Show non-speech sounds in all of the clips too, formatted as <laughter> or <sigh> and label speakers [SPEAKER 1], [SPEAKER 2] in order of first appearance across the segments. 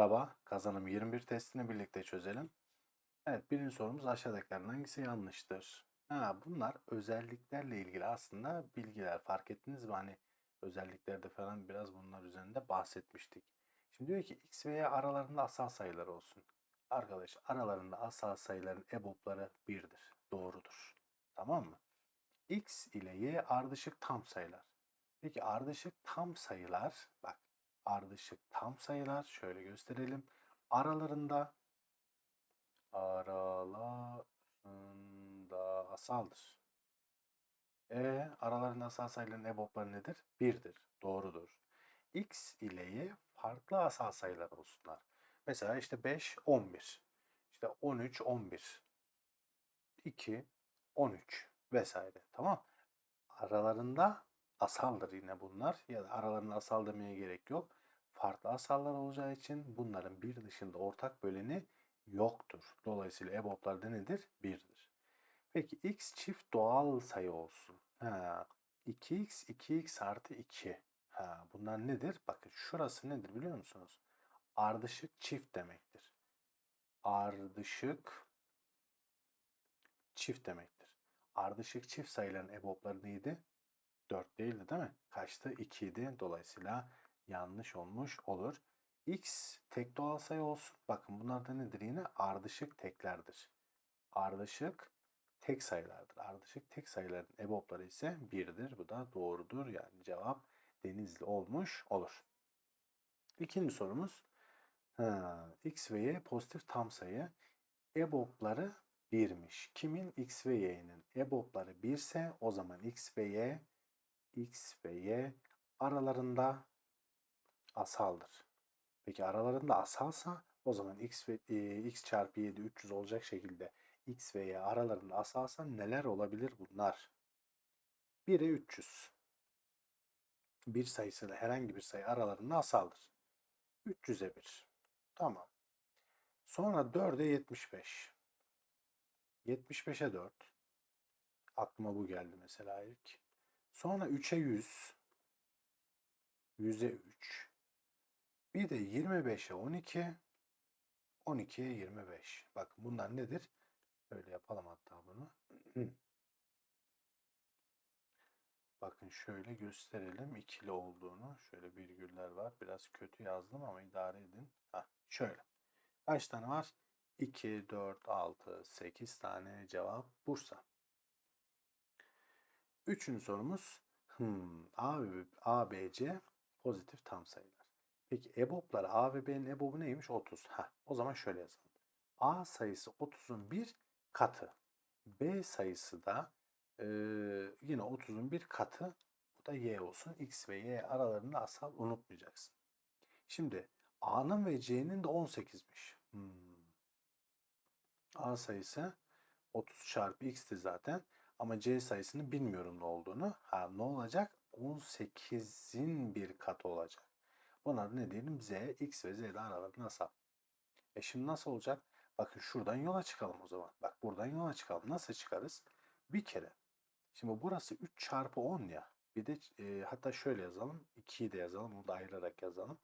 [SPEAKER 1] Merhaba, kazanım 21 testini birlikte çözelim. Evet, birinci sorumuz aşağıdakilerden hangisi yanlıştır? Ha, bunlar özelliklerle ilgili aslında bilgiler. Fark ettiniz mi? Hani özelliklerde falan biraz bunlar üzerinde bahsetmiştik. Şimdi diyor ki x ve y aralarında asal sayılar olsun. Arkadaş aralarında asal sayıların EBOB'ları 1'dir. Doğrudur. Tamam mı? x ile y ardışık tam sayılar. Peki ardışık tam sayılar bak ardışık tam sayılar şöyle gösterelim. Aralarında aralarında asaldır. E aralarında asal sayıların EBOB'ları nedir? 1'dir. Doğrudur. X ile Y farklı asal sayılar olsunlar. Mesela işte 5, 11. İşte 13, 11. 2, 13 vesaire. Tamam. Aralarında asaldır yine bunlar. Ya da aralarında asal demeye gerek yok. Farklı asallar olacağı için bunların bir dışında ortak böleni yoktur. Dolayısıyla EBOB'lar da nedir? 1'dir. Peki x çift doğal sayı olsun. Ha, 2x, 2x artı 2. Ha, bunlar nedir? Bakın şurası nedir biliyor musunuz? Ardışık çift demektir. Ardışık çift demektir. Ardışık çift sayıların EBOB'ları neydi? 4 değildi değil mi? Kaçtı? 2 idi. Dolayısıyla yanlış olmuş olur. X tek doğal sayı olsun. Bakın bunlar da nedir yine? Ardışık teklerdir. Ardışık tek sayılardır. Ardışık tek sayıların EBOB'ları ise 1'dir. Bu da doğrudur. Yani cevap denizli olmuş olur. İkinci sorumuz. Ha, X ve Y pozitif tam sayı. EBOB'ları 1'miş. Kimin? X ve Y'nin. EBOB'ları 1 ise o zaman X ve Y X ve Y aralarında asaldır. Peki aralarında asalsa o zaman x ve e, x çarpı 7 300 olacak şekilde x ve y aralarında asalsa neler olabilir bunlar? 1'e 300. Bir sayısıyla herhangi bir sayı aralarında asaldır. 300'e 1. Tamam. Sonra 4'e 75. 75'e 4. Aklıma bu geldi mesela ilk. Sonra 3'e 100. 100'e 3. Bir de 25'e 12. 12'ye 25. Bakın bunlar nedir? Şöyle yapalım hatta bunu. <clears throat> Bakın şöyle gösterelim ikili olduğunu. Şöyle virgüller var. Biraz kötü yazdım ama idare edin. Heh, şöyle. Kaç tane var? 2, 4, 6, 8 tane cevap Bursa. Üçüncü sorumuz. Hmm, A, A, B, C pozitif tam sayılar. Peki EBOB'lar A ve B'nin EBOB'u neymiş? 30. Ha, o zaman şöyle yazalım. A sayısı 30'un bir katı. B sayısı da e, yine 30'un bir katı. Bu da Y olsun. X ve Y aralarında asal unutmayacaksın. Şimdi A'nın ve C'nin de 18'miş. Hmm. A sayısı 30 çarpı X'ti zaten. Ama C sayısını bilmiyorum ne olduğunu. Ha ne olacak? 18'in bir katı olacak. Buna ne diyelim? Z, X ve Z'de aralarında asal. E şimdi nasıl olacak? Bakın şuradan yola çıkalım o zaman. Bak buradan yola çıkalım. Nasıl çıkarız? Bir kere. Şimdi burası 3 çarpı 10 ya. Bir de e, hatta şöyle yazalım. 2'yi de yazalım. Onu da ayırarak yazalım.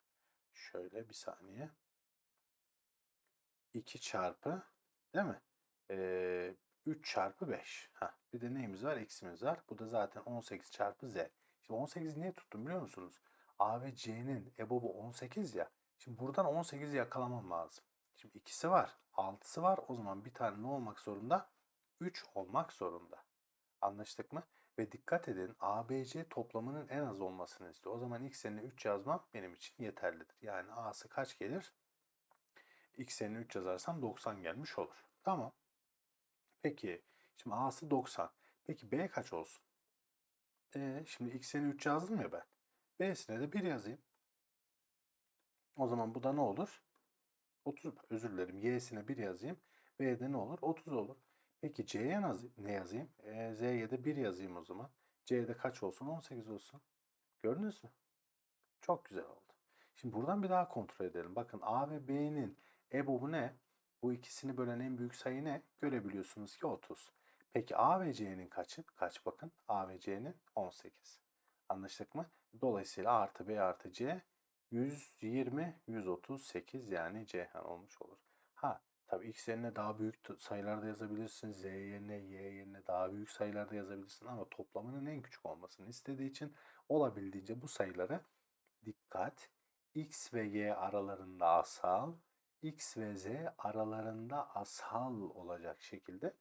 [SPEAKER 1] Şöyle bir saniye. 2 çarpı değil mi? E, 3 çarpı 5. Heh, bir de neyimiz var? Eksimiz var. Bu da zaten 18 çarpı Z. Şimdi 18 niye tuttum biliyor musunuz? A ve C'nin EBOB'u 18 ya. Şimdi buradan 18'i yakalamam lazım. Şimdi ikisi var. 6'sı var. O zaman bir tane ne olmak zorunda? 3 olmak zorunda. Anlaştık mı? Ve dikkat edin ABC toplamının en az olmasını istiyor. O zaman x yerine 3 yazmam benim için yeterlidir. Yani A'sı kaç gelir? X yerine 3 yazarsam 90 gelmiş olur. Tamam. Peki şimdi A'sı 90. Peki B kaç olsun? E, şimdi X yerine 3 yazdım ya ben. B'sine de 1 yazayım. O zaman bu da ne olur? 30 özür dilerim. Y'sine 1 yazayım. B'de ne olur? 30 olur. Peki C'ye ne yazayım? E, Z'ye de 1 yazayım o zaman. C'de kaç olsun? 18 olsun. Gördünüz mü? Çok güzel oldu. Şimdi buradan bir daha kontrol edelim. Bakın A ve B'nin EBOB'u ne? Bu ikisini bölen en büyük sayı ne? Görebiliyorsunuz ki 30. Peki A ve C'nin kaçı? Kaç bakın? A ve C'nin 18. Anlaştık mı? Dolayısıyla A artı B artı C 120, 138 yani Ceyhan olmuş olur. Ha tabii x yerine daha büyük t- sayılar da yazabilirsin. Z yerine, y yerine daha büyük sayılar da yazabilirsin. Ama toplamının en küçük olmasını istediği için olabildiğince bu sayıları dikkat x ve y aralarında asal, x ve z aralarında asal olacak şekilde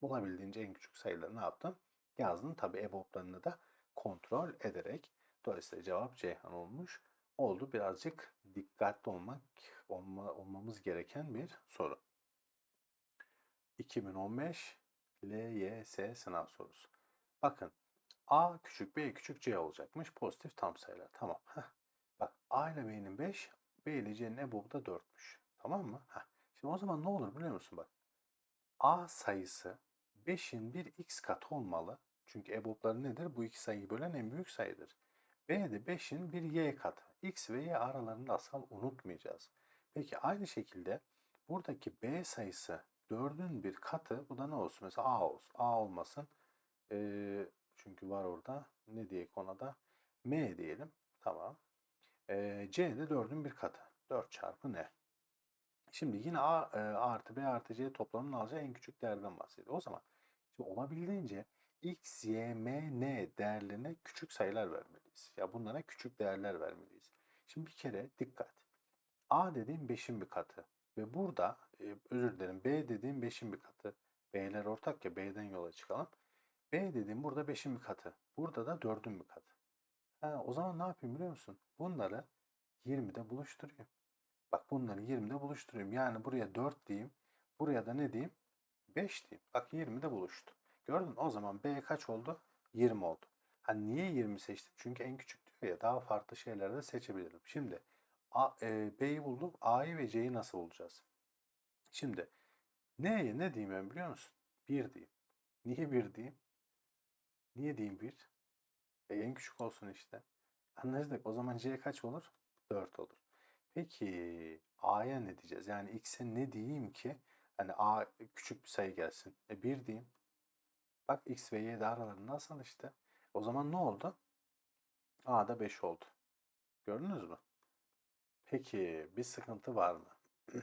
[SPEAKER 1] olabildiğince en küçük sayıları ne yaptım? Yazdım. Tabii EBOB'larını da kontrol ederek. Dolayısıyla cevap Ceyhan olmuş. Oldu. Birazcık dikkatli olmak olma, olmamız gereken bir soru. 2015 LYS sınav sorusu. Bakın A küçük B küçük C olacakmış. Pozitif tam sayılar. Tamam. Heh. Bak A ile B'nin 5, B ile C'nin EBOB'u da 4'müş. Tamam mı? Heh. Şimdi o zaman ne olur biliyor musun bak. A sayısı 5'in bir x katı olmalı. Çünkü EBOB'ları nedir? Bu iki sayıyı bölen en büyük sayıdır. B de 5'in bir y katı. X ve y aralarında asal unutmayacağız. Peki aynı şekilde buradaki B sayısı 4'ün bir katı. Bu da ne olsun? Mesela A olsun. A olmasın. Ee, çünkü var orada. Ne diye ona da? M diyelim. Tamam. Ee, C de 4'ün bir katı. 4 çarpı ne? Şimdi yine A, e, A artı B artı C toplamının alacağı en küçük değerden bahsediyor. O zaman şimdi olabildiğince x, y, m, n değerlerine küçük sayılar vermeliyiz. Ya bunlara küçük değerler vermeliyiz. Şimdi bir kere dikkat. A dediğim 5'in bir katı. Ve burada e, özür dilerim B dediğim 5'in bir katı. B'ler ortak ya B'den yola çıkalım. B dediğim burada 5'in bir katı. Burada da 4'ün bir katı. Ha, o zaman ne yapayım biliyor musun? Bunları 20'de buluşturayım. Bak bunları 20'de buluşturuyorum. Yani buraya 4 diyeyim. Buraya da ne diyeyim? 5 diyeyim. Bak 20'de buluştu. Gördün mü? O zaman B kaç oldu? 20 oldu. Ha niye 20 seçtim? Çünkü en küçük diyor ya daha farklı şeyler de seçebilirim. Şimdi A, e, B'yi buldum. A'yı ve C'yi nasıl bulacağız? Şimdi N'ye ne diyeyim ben biliyor musun? 1 diyeyim. Niye 1 diyeyim? Niye diyeyim 1? E, en küçük olsun işte. Anlaştık. O zaman C kaç olur? 4 olur. Peki A'ya ne diyeceğiz? Yani X'e ne diyeyim ki? Hani A küçük bir sayı gelsin. E 1 diyeyim. Bak X ve Y de aralarında asal işte. O zaman ne oldu? A'da 5 oldu. Gördünüz mü? Peki bir sıkıntı var mı? <clears throat>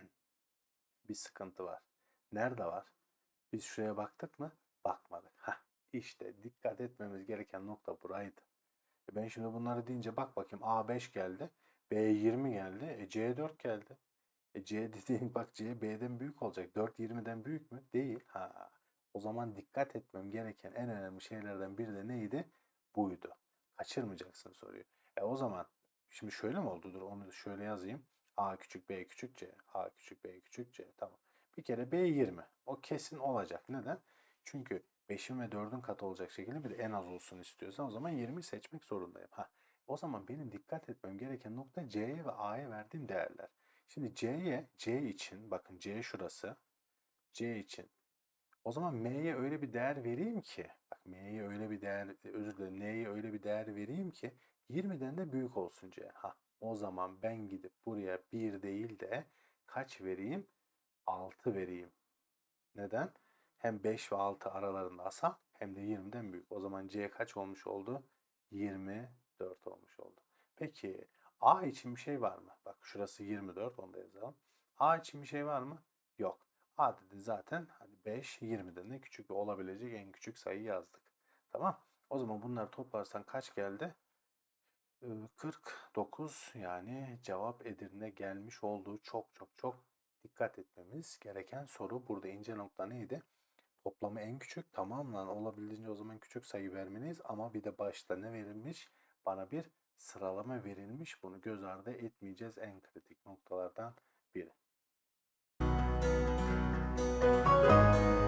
[SPEAKER 1] bir sıkıntı var. Nerede var? Biz şuraya baktık mı? Bakmadık. Hah, işte dikkat etmemiz gereken nokta buraydı. E ben şimdi bunları deyince bak bakayım A5 geldi. B 20 geldi. E C 4 geldi. E C <laughs> dediğin bak C B'den büyük olacak. 4 20'den büyük mü? Değil. Ha. O zaman dikkat etmem gereken en önemli şeylerden biri de neydi? Buydu. Kaçırmayacaksın soruyu. E o zaman şimdi şöyle mi oldu? Dur onu şöyle yazayım. A küçük B küçük C. A küçük B küçük C. Tamam. Bir kere B 20. O kesin olacak. Neden? Çünkü 5'in ve 4'ün katı olacak şekilde bir de en az olsun istiyorsan o zaman 20 seçmek zorundayım. Ha. O zaman benim dikkat etmem gereken nokta C'ye ve A'ya verdiğim değerler. Şimdi C'ye, C için, bakın C şurası, C için. O zaman M'ye öyle bir değer vereyim ki, bak M'ye öyle bir değer, özür dilerim, N'ye öyle bir değer vereyim ki 20'den de büyük olsun C. Ha, o zaman ben gidip buraya 1 değil de kaç vereyim? 6 vereyim. Neden? Hem 5 ve 6 aralarında asal hem de 20'den büyük. O zaman C kaç olmuş oldu? 24 olmuş oldu. Peki A için bir şey var mı? Bak şurası 24 onu da yazalım. A için bir şey var mı? Yok. A dedi zaten hani 5 20'den de küçük olabilecek en küçük sayı yazdık. Tamam. O zaman bunları toplarsan kaç geldi? Ee, 49 yani cevap Edirne gelmiş olduğu çok çok çok dikkat etmemiz gereken soru. Burada ince nokta neydi? Toplamı en küçük tamam lan olabildiğince o zaman küçük sayı vermeliyiz ama bir de başta ne verilmiş? Bana bir sıralama verilmiş. Bunu göz ardı etmeyeceğiz en kritik noktalardan biri. Música